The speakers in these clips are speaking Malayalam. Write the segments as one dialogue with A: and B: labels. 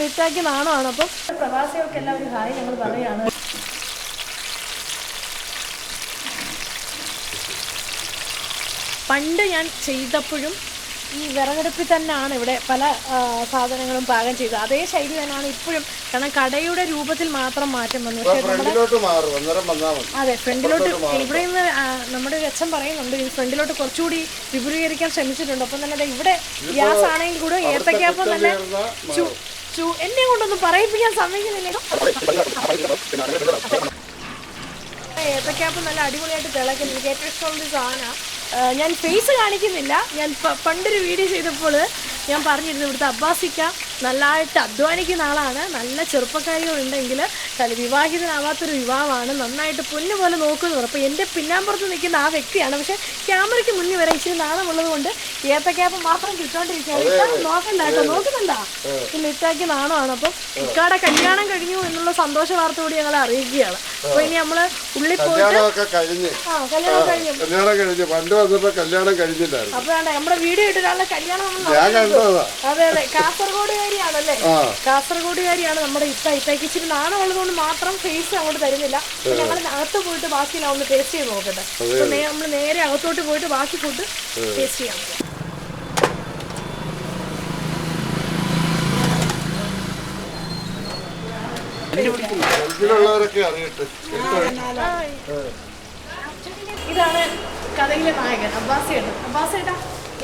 A: ലിറ്റാക്കി നാണമാണ്. അപ്പം പ്രവാസികൾക്ക് എല്ലാവരും ഹായ് ഞങ്ങൾ പറയാണ്. പണ്ട് ഞാൻ ചെയ്തപ്പോഴും ഈ വിറകടുപ്പിൽ തന്നെയാണ് ഇവിടെ പല സാധനങ്ങളും പാകം ചെയ്തത്. അതേ ശൈലി തന്നെയാണ് ഇപ്പോഴും. കാരണം കടയുടെ രൂപത്തിൽ മാത്രം മാറ്റം വന്നു. പക്ഷേ അതെ ഫ്രണ്ടിലോട്ട് ഇവിടെ നിന്ന് നമ്മുടെ അച്ഛൻ പറയുന്നുണ്ട് ഈ ഫ്രണ്ടിലോട്ട് കുറച്ചുകൂടി വിപുലീകരിക്കാൻ ശ്രമിച്ചിട്ടുണ്ട്. അപ്പം തന്നെ ഇവിടെ ഗ്യാസ് ആണെങ്കിൽ കൂടെ ഏത്തക്കാപ്പം നല്ല ചു- ചു- എന്നെ കൊണ്ടൊന്നും പറയിപ്പിക്കാൻ സമ്മതിക്കുന്നില്ലല്ലോ ഏത്തക്കാപ്പ് നല്ല അടിപൊളിയായിട്ട് തിളക്കുന്നു എനിക്ക് ഏറ്റവും ഇഷ്ടമുള്ള സാധനമാണ് ഞാൻ ഫേസ് കാണിക്കുന്നില്ല. ഞാൻ പണ്ടൊരു വീഡിയോ ചെയ്തപ്പോൾ ഞാൻ പറഞ്ഞിരുന്നു ഇവിടുത്തെ അബ്ബാസിക്ക നല്ലതായിട്ട് അധ്വാനിക്കുന്ന ആളാണ്. നല്ല ചെറുപ്പക്കാരികളുണ്ടെങ്കിൽ കല വിവാഹിതനാവാത്തൊരു യുവാവാണ്. നന്നായിട്ട് പൊന്നു പോലെ നോക്കുന്നു അപ്പോൾ എന്റെ പിന്നാമ്പുറത്ത് നിൽക്കുന്ന ആ വ്യക്തിയാണ്. പക്ഷെ ക്യാമറയ്ക്ക് മുന്നിൽ വരെ ഇച്ചിരി നാണമുള്ളത് കൊണ്ട് ഏത്തക്കാപ്പ് മാത്രം കിട്ടോണ്ടിരിക്കുകയാണ്. നോക്കണ്ട കേട്ടോ. നോക്കുന്നുണ്ടോ? പിന്നെ ഇത്താക്കി നാണമാണ്. അപ്പം ഇക്കാടെ കല്യാണം കഴിഞ്ഞു എന്നുള്ള സന്തോഷ വാർത്ത കൂടി ഞങ്ങൾ അറിയിക്കുകയാണ്. അപ്പോൾ ഇനി നമ്മൾ ഉള്ളിൽ പോയിട്ട് ആ കല്യാണം കഴിഞ്ഞു.
B: കല്യാണം കഴിഞ്ഞ്. പണ്ട് വന്നപ്പോ കല്യാണം കഴിഞ്ഞില്ലായിരുന്നു.
A: നമ്മുടെ വീഡിയോ കല്യാണം നമ്മൾ
B: ഞാൻ കണ്ടതാ.
A: അതെ അതെ. കാസർഗോഡുകാരിയാണല്ലേ?
B: ആ.
A: കാസർഗോഡുകാരിയാണ് നമ്മുടെ ഇത്ത ഇത്തയ്ക്ക് ഇച്ചിരി നാണമുള്ളതുകൊണ്ട് മാത്രം ഫേസ് അങ്ങോട്ട് തരുന്നില്ല. ഞങ്ങൾ അകത്ത് പോയിട്ട് ബാക്കി ഒന്ന് ടേസ്റ്റ് ചെയ്ത് നോക്കട്ടെ. നമ്മൾ നേരെ അകത്തോട്ട് പോയിട്ട് ബാക്കി ഫുഡ് ടേസ്റ്റ്
B: ചെയ്യാം. അറിയട്ടെ?
A: ഇതാണ് കഥയിലെ നായകൻ അബ്ബാസേട്ടൻ അബ്ബാസേട്ടാ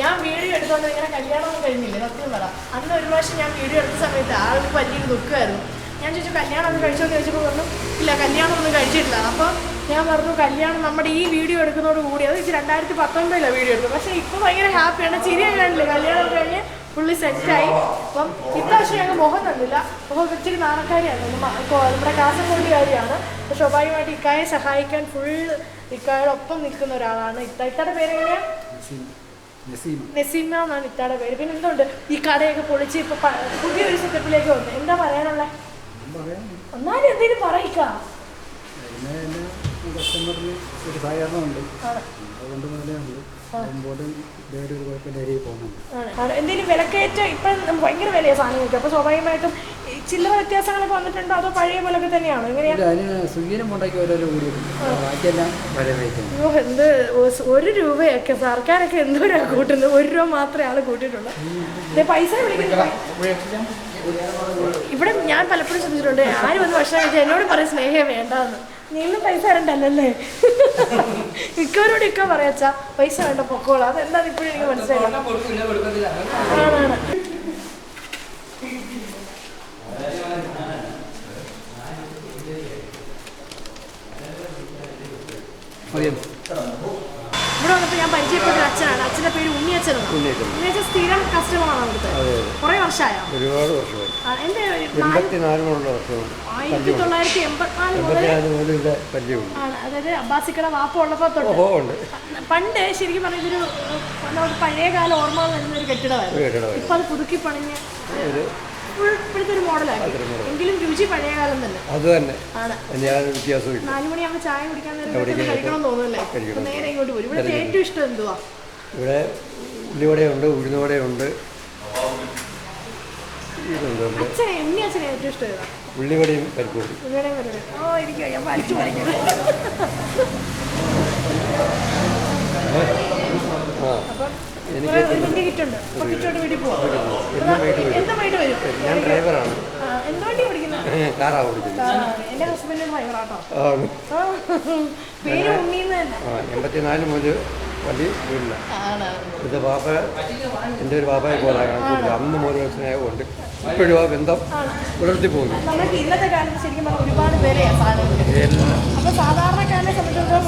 A: ഞാൻ വീഡിയോ എടുത്തോണ്ട് ഇങ്ങനെ കല്യാണം കഴിഞ്ഞില്ലേ? സത്യം പറ. അന്ന് ഒരു പ്രാവശ്യം ഞാൻ വീഡിയോ എടുത്ത സമയത്ത് ആൾക്ക് വലിയൊരു ദുഃഖമായിരുന്നു ഞാൻ ചോദിച്ചു കല്യാണം ഒന്ന് കഴിച്ചോന്ന്? ചോദിച്ചപ്പോൾ പറഞ്ഞു ഇല്ല കല്യാണം ഒന്നും കഴിച്ചിട്ടില്ല. അപ്പോൾ ഞാൻ പറഞ്ഞു കല്യാണം നമ്മുടെ ഈ വീഡിയോ എടുക്കുന്നതോട് കൂടി അത് രണ്ടായിരത്തി പത്തൊമ്പതിലാണ് വീഡിയോ എടുത്തത്. പക്ഷേ ഇപ്പോൾ ഭയങ്കര ഹാപ്പിയാണ് ചിരിയാണ് കാണില്ല കല്യാണം പുള്ളി സെറ്റായി. അപ്പം ഇപ്രാവശ്യം ഞങ്ങൾ മുഖം തന്നില്ല. മുഖം ഇച്ചിരി നാണക്കാരിയാണ്. നമ്മുടെ കാസർഗോഡുകാരിയാണ്. അപ്പോൾ സ്വാഭാവികമായിട്ട് ഇക്കായെ സഹായിക്കാൻ ഫുൾ ഇക്കായുടെ ഒപ്പം നിൽക്കുന്ന ഒരാളാണ് ഇത്ത. ഇത്തയുടെ പേരെങ്ങനെയാ നസീമ എന്നാണ് ഇത്തയുടെ പേര്. പിന്നെ എന്തുണ്ട്? ഈ കടയൊക്കെ പൊളിച്ച് ഇപ്പൊ പുതിയൊരു സെറ്റപ്പിലേക്ക് വന്നു. എന്താ പറയാനുള്ളത് എന്നാലും എന്തെങ്കിലും പറയിക്ക.
C: കസ്റ്റമറിന് ഒരു സഹകരണമുണ്ട്.
A: ഉണ്ട്
C: അതുകൊണ്ട് നല്ലതാണ് മുമ്പോട്ടും വേറെ ഒരു കുഴപ്പമില്ല ഏരിയയിൽ പോകുന്നുണ്ട്.
A: എന്തെങ്കിലും വിലക്കയറ്റം ഇപ്പം ഭയങ്കര വിലയാണ് സാധനങ്ങൾക്ക്. അപ്പോൾ സ്വാഭാവികമായിട്ടും ചില്ലറ വ്യത്യാസങ്ങളൊക്കെ വന്നിട്ടുണ്ടോ? അതോ പഴയ പോലൊക്കെ തന്നെയാണോ?
C: ഇല്ല അതിന് സ്വിഗ്ഗിയിലും ഉണ്ടാക്കി ഓരോരോ കൂടിയിട്ടുണ്ട്. ബാക്കിയെല്ലാം പഴയ റേറ്റാണ്.
A: അയ്യോ എന്ത് ഒരു രൂപയൊക്കെ സർക്കാരൊക്കെ എന്തോരാ കൂട്ടുന്നത് ഒരു രൂപ മാത്രമേ ആൾ കൂട്ടിയിട്ടുള്ളൂ. പൈസ വിളിക്കുന്നു. ഇവിടെ ഞാൻ പലപ്പോഴും ശ്രദ്ധിച്ചിട്ടുണ്ട്. ആരും വന്ന് ഭക്ഷണം കഴിച്ചാൽ എന്നോട് പറയും സ്നേഹം വേണ്ടെന്ന്. നീലും പൈസ തരണ്ടല്ലേ മിക്കവരോട് ഇക്ക പറയാച്ചാ പൈസ വേണ്ട പൊക്കോളാം. അതെന്താണ് ഇപ്പോഴും എനിക്ക് മനസ്സിലായി ആണാണ്. ഇവിടെ വന്നപ്പോൾ ഞാൻ പരിചയപ്പെട്ട അച്ഛനാണ്. അച്ഛന്റെ പേര് ഉണ്ണിയച്ഛനാണ്. ഉണ്ണിയച്ഛൻ. സ്ഥിരം കസ്റ്റമറാണ് അവിടുത്തെ. കുറേ വർഷമായോ?
B: ഒരുപാട് വർഷമായി.
A: ആയിരത്തി തൊള്ളായിരത്തി എൺപത്തിനാല് മുതൽ ആണ്. അതായത് അബ്ബാസിക്കട വാപ്പ ഉള്ളപ്പോൾ തൊട്ട് പണ്ട് ശരിക്കും പറഞ്ഞ ഇതൊരു പഴയ കാല ഓർമ്മ വരുന്ന ഒരു കെട്ടിടമായിരുന്നു. ഇപ്പൊ അത് പുതുക്കി പണിഞ്ഞ് ഫുൾ ഇപ്പോഴത്തെ ഒരു മോഡലാണ് എങ്കിലും രുചി പഴയകാലം തന്നെ.
B: അത് തന്നെ. ഞാൻ വ്യത്യാസമില്ല
A: നാലു മണിയാകുമ്പോൾ ചായ കുടിക്കാൻ നേരം കഴിക്കണം. തോന്നുന്നല്ലേ നേരെ ഇങ്ങോട്ട് വരും. ഇവിടുത്തെ ഏറ്റവും ഇഷ്ടം എന്തുവാ?
B: ഇവിടെ ഉള്ളിവടയുണ്ട് ഉഴുന്നുവടയുണ്ട് ഉള്ളിവടയും പരിപ്പും
A: ഓ എനിക്ക് ഞാൻ വലിച്ചു പഠിക്കണം
B: ആ.
A: അപ്പം
B: എനിക്ക് ഞാൻ ഡ്രൈവറാണ്.
A: ഓടിക്കുന്നത്
B: എൺപത്തിനാല് മുതൽ വണ്ടി വീടില്ല. ഇത് പാപ്പ എന്റെ ഒരു പാപ്പയെ പോലെ കണക്കൂടില്ല അന്ന് മുതൽ സ്നേഹമുണ്ട് ഇപ്പോഴും ആ ബന്ധം പുലർത്തി പോകുന്നു.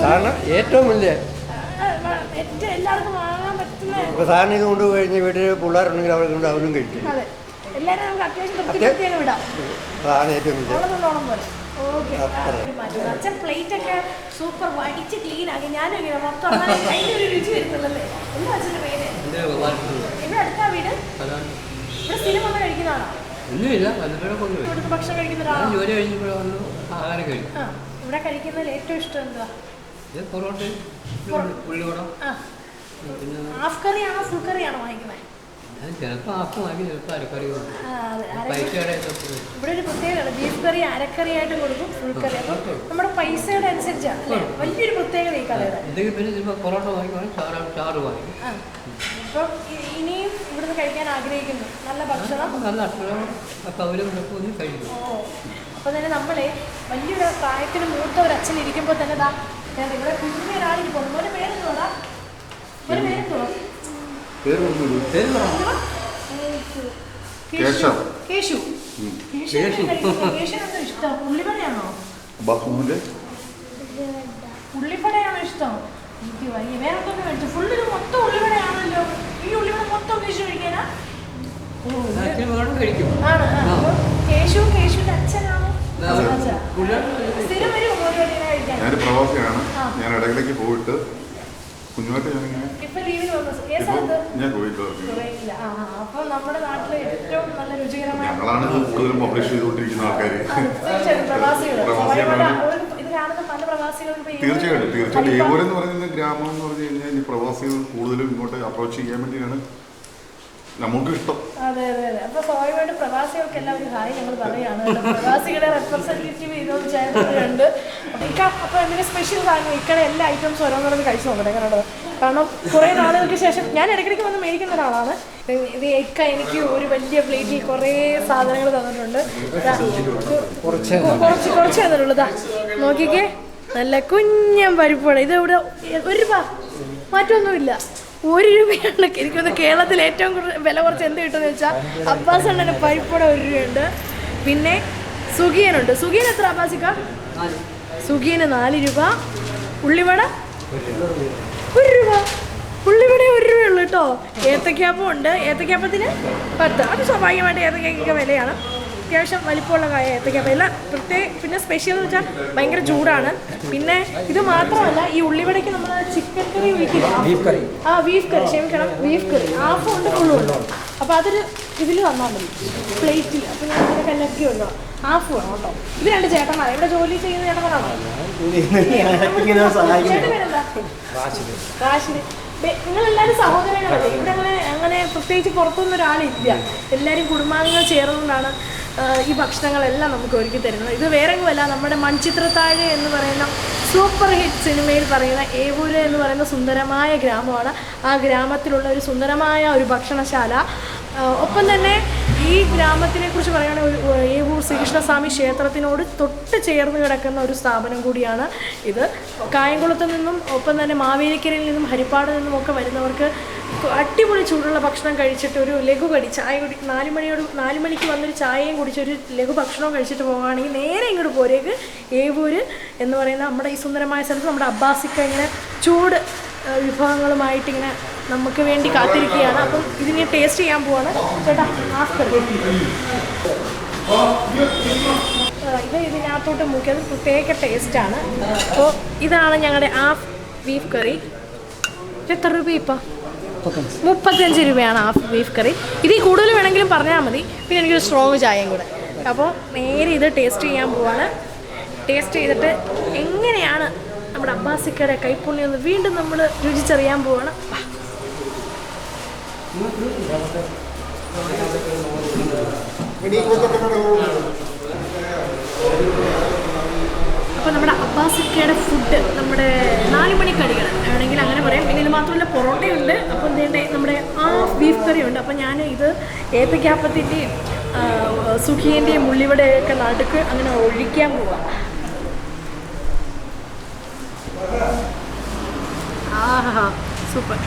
B: കാരണം ഏറ്റവും വലിയ
A: ഏറ്റവും എല്ലാവർക്കും വാങ്ങാൻ പറ്റുന്ന.
B: ഇപ്പോൾ സാറിന് ഇത് കൊണ്ട് കഴിഞ്ഞ് വീട്ടിൽ പിള്ളേരുണ്ടെങ്കിൽ അവരെ കൊണ്ട് അവരും കഴിക്കും.
A: അതെ. എല്ലാവരും നമുക്ക് അത്യാവശ്യം വിടാം.
B: അതാണ് ഏറ്റവും വലിയ
A: ഓണം പോലെ. ഓക്കെ. അച്ഛൻ പ്ലേറ്റ് ഒക്കെ സൂപ്പർ വടിച്ച് ക്ലീൻ ആക്കി. ഞാനും ഇങ്ങനെ മൊത്തം അങ്ങനെ അതിന്റെ ഒരു രുചി വരുന്നുള്ളല്ലേ എന്താ അച്ഛന്റെ പേര്? ഇവിടെ അടുത്താ വീട്? ഇവിടെ സ്ഥിരം വന്ന് കഴിക്കുന്നതാണോ?
D: ഒന്നുമില്ല
A: ഇവിടുത്തെ ഭക്ഷണം കഴിക്കുന്ന
D: ജോലി ആഹാരം കഴിക്കും
A: ഇവിടെ കഴിക്കുന്നതിൽ ഏറ്റവും ഇഷ്ടം എന്താ
D: ഇത് പൊറോട്ട ഉള്ളിവടം.
A: ഹാഫ് കറി ആണോ ഫുൾ കറി ആണോ വാങ്ങിക്കുന്നത്
D: ചിലപ്പോൾ ആക്കുമാക്കി ചിലപ്പോൾ അരക്കറി
A: ഇവിടെ ഒരു പ്രത്യേകത ബീഫ് കറി അരക്കറിയായിട്ട് കൊടുക്കും ഫുൾ കറി അപ്പം നമ്മുടെ പൈസയുടെ അനുസരിച്ചാണ് അല്ലേ? വലിയൊരു പ്രത്യേകത ഈ
D: എന്തെങ്കിലും പിന്നെ ചിലപ്പോൾ പൊറോട്ട വാങ്ങിക്കുവാണെങ്കിൽ ചാറ്
A: ആ. അപ്പം ഇനിയും ഇവിടുന്ന് കഴിക്കാൻ ആഗ്രഹിക്കുന്നു. നല്ല ഭക്ഷണം.
D: നല്ല അക്ഷരം ഒന്ന് കഴിക്കും.
A: ഓ. അപ്പോൾ തന്നെ നമ്മളെ വലിയൊരു പ്രായത്തിന് മൂത്ത ഒരു അച്ഛൻ ഇരിക്കുമ്പോൾ തന്നെ പേരെന്തോടാ.
E: കേശവ്.
A: കേശു. കേശുവിനെന്തോ ഇഷ്ടം. ഉള്ളിവടയാണോ ഉള്ളിപ്പടയാണോ ഇഷ്ടം? എനിക്ക് വയ്യ. വേറെ എന്തൊക്കെ മൊത്തം ഉള്ളിവടയാണല്ലോ ഈ ഉള്ളിവട മൊത്തം കേശു കഴിക്കാനാ? കേശു കേശുവിന്റെ അച്ഛനാണോ? അച്ഛാ. സ്ഥിരം കഴിക്കാൻ
E: ഞാനൊരു പ്രവാസിയാണ്. ഞാൻ ഇടയിലേക്ക് പോയിട്ട് കുഞ്ഞുമായിട്ട് ഞാനിങ്ങനെ ഞാൻ
A: രുചികരമായ
E: ഞങ്ങളാണ് കൂടുതലും പബ്ലിഷ് ചെയ്തുകൊണ്ടിരിക്കുന്ന ആൾക്കാർ തീർച്ചയായിട്ടും തീർച്ചയായിട്ടും എന്ന് പറയുന്ന ഗ്രാമം എന്ന് പറഞ്ഞു കഴിഞ്ഞാൽ ഈ പ്രവാസികൾ കൂടുതലും ഇങ്ങോട്ട് അപ്രോച്ച് ചെയ്യാൻ വേണ്ടിയാണ് നമുക്ക് ഇഷ്ടം
A: അതെ അതെ അതെ. അപ്പൊ സ്വാഭാവികമായിട്ട് പ്രവാസികൾക്ക് എല്ലാവരും ഹായ് ഞങ്ങൾ പറയാണ്. പ്രവാസികളെ റെപ്രസെന്റേറ്റീവ് ചെയ്തോണ്ട് ചേർന്നുണ്ട് ഇക്ക അപ്പൊ എന്തെങ്കിലും സ്പെഷ്യൽ സാധനം? ഇക്കടെ എല്ലാ ഐറ്റംസ് ഓരോന്നോരോന്ന് കഴിച്ചു നോക്കട്ടെ എങ്ങനെയുള്ളത് കാരണം കുറെ നാളുകൾക്ക് ശേഷം ഞാൻ ഇടയ്ക്കിടയ്ക്ക് വന്ന് മേടിക്കുന്ന ഒരാളാണ്. ഇത് ഇക്ക എനിക്ക് ഒരു വലിയ പ്ലേറ്റിൽ കുറേ സാധനങ്ങൾ തന്നിട്ടുണ്ട്.
B: കുറച്ച്
A: കുറച്ച് തന്നിട്ടുള്ളതാ ദാ നോക്കിക്കേ. നല്ല കുഞ്ഞൻ പരിപ്പാണ് ഇത് ഇവിടെ ഒരു മാറ്റൊന്നുമില്ല. മാറ്റമൊന്നുമില്ല ഒരു രൂപയാണ്. എനിക്കൊന്ന് കേരളത്തിൽ ഏറ്റവും കൂടുതൽ വില കുറച്ച് എന്ത് കിട്ടുമെന്ന് വെച്ചാൽ അബ്ബാസ് അണ്ണന് പരിപ്പോടെ ഒരു രൂപയുണ്ട്. പിന്നെ സുഖിയനുണ്ട്. സുഖിയൻ എത്ര അബ്ബാസിക്ക? സുഖിയന് നാല് രൂപ. ഉള്ളിവട? ഒരു രൂപ. ഉള്ളിവട ഒരു രൂപയുള്ളൂ കേട്ടോ. ഏത്തക്കാപ്പം ഉണ്ട്. ഏത്തക്കാപ്പത്തിന് പത്ത്. അത് സ്വാഭാവികമായിട്ട് ഏത്തക്കയ്ക്കൊക്കെ വിലയാണ്. അത്യാവശ്യം വലിപ്പമുള്ള കായ ഏത്തക്കാപ്പം. എല്ലാം പ്രത്യേക പിന്നെ സ്പെഷ്യൽ എന്ന് വെച്ചാൽ ഭയങ്കര ചൂടാണ്. പിന്നെ ഇത് മാത്രമല്ല ഈ ഉള്ളിവടയ്ക്ക് നമ്മൾ ചിക്കൻ
B: ബീഫ് കറി.
A: ആ ബീഫ് കറി. ക്ഷമിക്കണം. Beef curry. ഹാഫും ഉണ്ട് ഫുള്ളും ഉണ്ട്. അപ്പോൾ അതൊരു ഇതിൽ തന്നാൽ മതി. പ്ലേറ്റിൽ അപ്പോൾ ഞാൻ അതിനെ കല്ലക്കി ഉണ്ടോ ഹാഫ് വേണം കേട്ടോ. ഇത് രണ്ട് ചേട്ടന്മാർ ഇവിടെ ജോലി ചെയ്യുന്ന ചേട്ടന്മാരാണോ? ബെ- നിങ്ങളെല്ലാവരും സഹോദരങ്ങളല്ലേ? ഇവിടെ അങ്ങനെ അങ്ങനെ പ്രത്യേകിച്ച് പുറത്തുനിന്ന് ഒരാളില്ല. എല്ലാവരും കുടുംബാംഗങ്ങൾ ചേർന്നുകൊണ്ടാണ് ഈ ഭക്ഷണങ്ങളെല്ലാം നമുക്ക് ഒരുക്കി തരുന്നത്. ഇത് വേറെ അല്ല നമ്മുടെ മൺചിത്രത്താഴ് എന്ന് പറയുന്ന സൂപ്പർ ഹിറ്റ് സിനിമയിൽ പറയുന്ന ഏവൂര് എന്ന് പറയുന്ന സുന്ദരമായ ഗ്രാമമാണ്. ആ ഗ്രാമത്തിലുള്ള ഒരു സുന്ദരമായ ഒരു ഭക്ഷണശാല. ഒപ്പം തന്നെ ഈ ഗ്രാമത്തിനെ കുറിച്ച് പറയുകയാണെങ്കിൽ ഏവൂർ ശ്രീകൃഷ്ണസ്വാമി ക്ഷേത്രത്തിനോട് തൊട്ട് ചേർന്ന് കിടക്കുന്ന ഒരു സ്ഥാപനം കൂടിയാണ് ഇത്. കായംകുളത്ത് നിന്നും ഒപ്പം തന്നെ മാവേലിക്കരയിൽ നിന്നും ഹരിപ്പാട് നിന്നും ഒക്കെ വരുന്നവർക്ക് അടിപൊളി ചൂടുള്ള ഭക്ഷണം കഴിച്ചിട്ട് ഒരു ലഘു കടി ചായ കുടി നാല് മണിയോട് നാല് മണിക്ക് വന്നൊരു ചായയും കുടിച്ച് ഒരു ലഘു ഭക്ഷണവും കഴിച്ചിട്ട് പോകുകയാണെങ്കിൽ നേരെ ഇങ്ങോട്ട് പോരേക്ക്. ഏവൂര് എന്ന് പറയുന്ന നമ്മുടെ ഈ സുന്ദരമായ സ്ഥലത്ത് നമ്മുടെ അബ്ബാസിക്ക ഇങ്ങനെ ചൂട് വിഭവങ്ങളുമായിട്ട് ഇങ്ങനെ നമുക്ക് വേണ്ടി കാത്തിരിക്കുകയാണ്. അപ്പം ഇതിനെ ടേസ്റ്റ് ചെയ്യാൻ പോവാണ്. ചേട്ടാ ഹാഫ് കറി. ആ, ഇത് ഇതിനകത്തോട്ട് മുക്കി അത് പ്രത്യേക ടേസ്റ്റാണ് അപ്പോൾ ഇതാണ് ഞങ്ങളുടെ ആ ബീഫ് കറി. എത്ര രൂപ ഇപ്പം? മുപ്പത്തഞ്ച്. രൂപയാണ് ഹാഫ് ബീഫ് കറി. ഇതിൽ കൂടുതൽ വേണമെങ്കിലും പറഞ്ഞാൽ മതി. പിന്നെ എനിക്കൊരു സ്ട്രോങ് ചായയും കൂടെ. അപ്പോൾ നേരെ ഇത് ടേസ്റ്റ് ചെയ്യാൻ പോവാണ്. ടേസ്റ്റ് ചെയ്തിട്ട് എങ്ങനെയാണ് നമ്മുടെ അബ്ബാസിക്കയുടെ കൈപ്പുണ്യം എന്ന് വീണ്ടും നമ്മൾ രുചിച്ചറിയാൻ പോവാണ്. വാ. അപ്പോൾ നമ്മുടെ അബ്ബാസിക്കയുടെ ഫുഡ് നമ്മുടെ നാല് മണിക്കടികൾ. വേണമെങ്കിൽ അങ്ങനെ പറയാം. പിന്നെ ഇത് മാത്രമല്ല പൊറോട്ടയുണ്ട്. അപ്പോൾ എന്തേണ്ട നമ്മുടെ ആ ബീഫ് കറി ഉണ്ട് അപ്പോൾ ഞാൻ ഇത് ഏത്തക്കാപ്പത്തിന്റെയും സുഖിയന്റെയും ഉള്ളിവടയൊക്കെ നടുക്ക് അങ്ങനെ ഒഴിക്കാൻ പോവാം. സൂപ്പർ.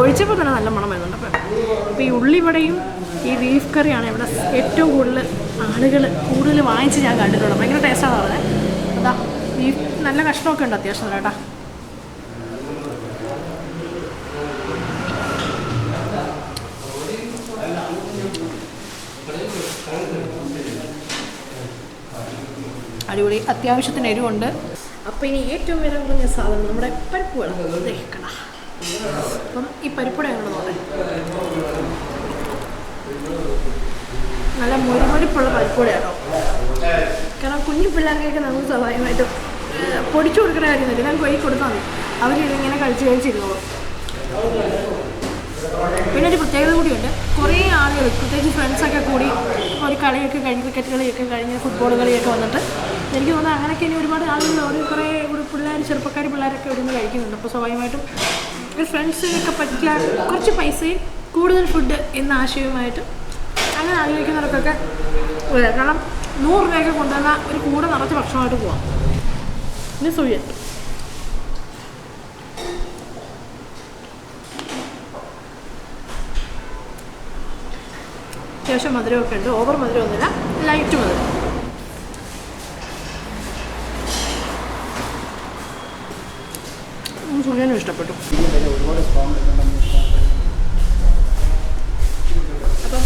A: ഒഴിച്ചപ്പോൾ തന്നെ നല്ല മണം വരുന്നുണ്ട് അപ്പം അപ്പോൾ ഈ ഉള്ളിവടയും ഈ ബീഫ് കറിയാണ് ഇവിടെ ഏറ്റവും കൂടുതൽ ആളുകൾ കൂടുതൽ വാങ്ങിച്ച് ഞാൻ കണ്ടിട്ടുള്ളത്. ഭയങ്കര ടേസ്റ്റാണ് പറഞ്ഞത് അതാ. ബീഫ് നല്ല കഷ്ണമൊക്കെ ഉണ്ട് അത്യാവശ്യം ചേട്ടാ അടിപൊളി. അത്യാവശ്യത്തിന് എരിവുണ്ട്. അപ്പോൾ ഇനി ഏറ്റവും വില കുറഞ്ഞ സാധനം നമ്മുടെ പരിപ്പുകൾ കട. അപ്പം ഈ നോക്കാം നല്ല മുരുമുരിപ്പുള്ള പരിപ്പുടയാണോ കാരണം കുഞ്ഞു പിള്ളേർക്കൊക്കെ നമുക്ക് സ്വാഭാവികമായിട്ടും പൊടിച്ചു കൊടുക്കുന്ന കാര്യമൊന്നുമില്ല ഞാൻ വഴി കൊടുത്താൽ മതി. അവരിതിങ്ങനെ കഴിച്ച് കഴിച്ചിരുന്നോളും പിന്നെ ഒരു പ്രത്യേകത കൂടിയുണ്ട്. കുറേ ആളുകൾ പ്രത്യേകിച്ച് ഫ്രണ്ട്സൊക്കെ കൂടി ഒരു കളിയൊക്കെ കഴിഞ്ഞ് ക്രിക്കറ്റ് കളിയൊക്കെ കഴിഞ്ഞ് ഫുട്ബോൾ കളിയൊക്കെ വന്നിട്ട് എനിക്ക് തോന്നുന്നു അങ്ങനെയൊക്കെ ഇനി ഒരുപാട് ആളുകൾ ഒരു കുറേ ഒരു പിള്ളേർ ചെറുപ്പക്കാർ പിള്ളേരൊക്കെ ഇവിടുന്ന് കഴിക്കുന്നുണ്ട്. അപ്പോൾ സ്വാഭാവികമായിട്ടും ഒരു ഫ്രണ്ട്സിനൊക്കെ പറ്റിയ കുറച്ച് പൈസയും കൂടുതൽ ഫുഡ് എന്ന ആശയവുമായിട്ട് അങ്ങനെ ആഗ്രഹിക്കുന്നവർക്കൊക്കെ കാരണം നൂറ് രൂപയൊക്കെ കൊണ്ടുവന്ന ഒരു കൂടെ നിറച്ച് ഭക്ഷണമായിട്ട് പോവാം. ഇനി സുയൻ അത്യാവശ്യം മധുരമൊക്കെ ഉണ്ട്. ഓവർ മധുരമൊന്നുമില്ല ലൈറ്റ് മധുരം. സുഖനും ഇഷ്ടപ്പെട്ടു. അപ്പം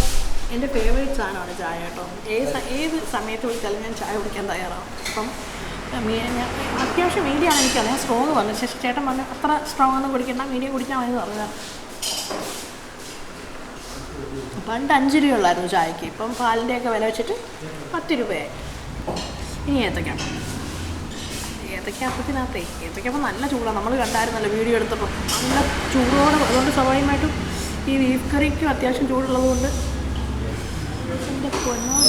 A: എന്റെ ഫേവറേറ്റ് സാധനമാണ് ചായ കേട്ടോ. ഏത് ഏത് സമയത്ത് വിളിച്ചാലും ഞാൻ ചായ കുടിക്കാൻ തയ്യാറാണ് അപ്പം മീ- ഞാൻ അത്യാവശ്യം എനിക്കറിയാം. എനിക്കറിയാം സ്ട്രോങ് പറഞ്ഞു ശേഷം ചേട്ടൻ വന്ന് അത്ര സ്ട്രോങ് ഒന്നും കുടിക്കണ്ട. മീഡിയം കുടിക്കാൻ മതി പറഞ്ഞതാണ് പണ്ട് അഞ്ച് രൂപയുള്ളായിരുന്നു ചായക്ക്. ഇപ്പം പാലിന്റെയൊക്കെ വില വെച്ചിട്ട് പത്ത് രൂപയായി. ഇനി ഏത്തക്ക. ഏത്തക്ക അപ്പത്തിനകത്തേ. ഏത്തക്ക അപ്പം നല്ല ചൂടാണ് നമ്മൾ കണ്ടായിരുന്നല്ലോ വീഡിയോ എടുത്തപ്പോൾ നല്ല ചൂടോടെ അതുകൊണ്ട് സ്വാഭാവികമായിട്ടും ഈ ബീഫ് കറിക്കും അത്യാവശ്യം ചൂടുള്ളതുകൊണ്ട്. എന്റെ പൊന്നോ.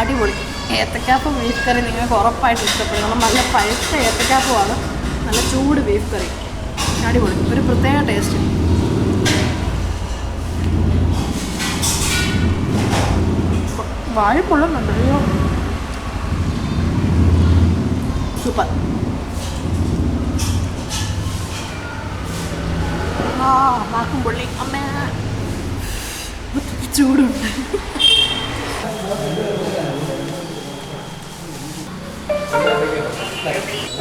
A: അടിപൊളി. ഏത്തക്കാപ്പ് ബീഫ് കറി നിങ്ങൾക്ക് ഉറപ്പായിട്ട് ഇഷ്ടപ്പെടും. നമ്മൾ നല്ല പഴുത്ത ഏത്തക്കാപ്പുമാണ്. നല്ല ചൂട് ബീഫ് കറി അടിപൊളി. ഒരു പ്രത്യേക ടേസ്റ്റ് വാഴ പൊള്ളുന്നുണ്ട് അയ്യോ. സൂപ്പർ ആ മാക്കും പൊള്ളി. അമ്മ. ചൂടുണ്ട്.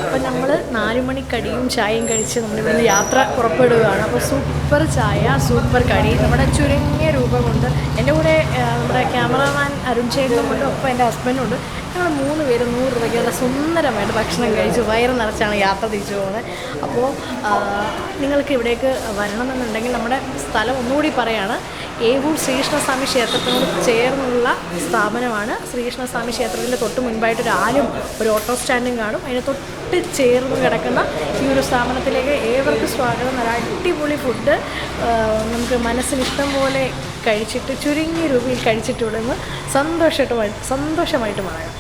A: അപ്പം നമ്മൾ നാല് മണിക്കടിയും ചായയും കഴിച്ച് നമ്മളിവിടുന്ന് യാത്ര പുറപ്പെടുകയാണ്. അപ്പോൾ സൂപ്പർ ചായ സൂപ്പർ കടി. നമ്മുടെ ചുരുങ്ങിയ രൂപമുണ്ട് എന്റെ കൂടെ നമ്മുടെ ക്യാമറമാൻ അരുൺ ചേട്ടനുമുണ്ട് ഒപ്പം എന്റെ ഹസ്ബൻഡുണ്ട് ഞങ്ങൾ മൂന്ന് പേര് നൂറ് രൂപയ്ക്ക് നല്ല സുന്ദരമായിട്ട് ഭക്ഷണം കഴിച്ചു. വയറ് നിറച്ചാണ് യാത്ര തിരിച്ചു പോകുന്നത്. അപ്പോൾ നിങ്ങൾക്ക് ഇവിടേക്ക് വരണമെന്നുണ്ടെങ്കിൽ നമ്മുടെ സ്ഥലം ഒന്നുകൂടി പറയാണ്. ഏവൂർ ശ്രീകൃഷ്ണസ്വാമി ക്ഷേത്രത്തിനോട് ചേർന്നുള്ള സ്ഥാപനമാണ്. ശ്രീകൃഷ്ണസ്വാമി ക്ഷേത്രത്തിന്റെ തൊട്ട് മുൻപായിട്ട് ഒരു ആലും ഒരു ഓട്ടോ സ്റ്റാൻഡും കാണും. അതിന് തൊട്ട് ചേർന്ന് കിടക്കുന്ന ഈ ഒരു സ്ഥാപനത്തിലേക്ക് ഏവർക്കും സ്വാഗതം. നല്ല അടിപൊളി ഫുഡ് നമുക്ക് മനസ്സിന് ഇഷ്ടം പോലെ കഴിച്ചിട്ട് ചുരുങ്ങിയ രൂപയിൽ കഴിച്ചിട്ട് നിന്ന് സന്തോഷമായിട്ട് സന്തോഷമായിട്ട് മടങ്ങാം